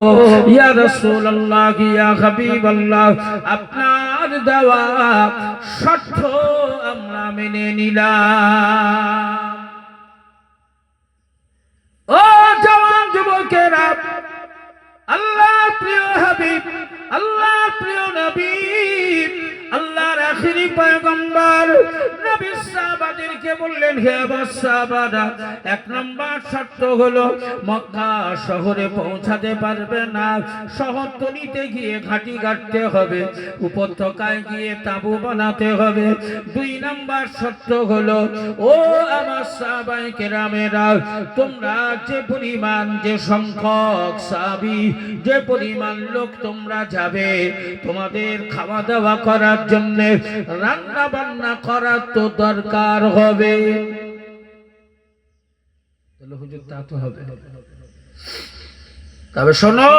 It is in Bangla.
ইয়া রাসূলুল্লাহ, ইয়া হাবিবাল্লাহ, আপনার দেওয়া শর্ত আমরা মেনে নিলাম। ও জওয়ান যুবকেরা, আল্লাহ প্রিয় হাবিব, আল্লাহ প্রিয় নবী উপত্যকায় গিয়ে তাঁবু বানাতে হবে। দুই নাম্বার শর্ত হলো, ও আমার সাহাবাই কেরামেরা, তোমরা যে পরিমাণ, যে সংখ্যক সাবি যে পরিমাণ লোক তোমরা যাবে, তোমাদের খাওয়া দাওয়া করার জন্য রান্না বান্না করার তো দরকার হবে। তাহলে হুজুর তা তো হবে। তবে শোনো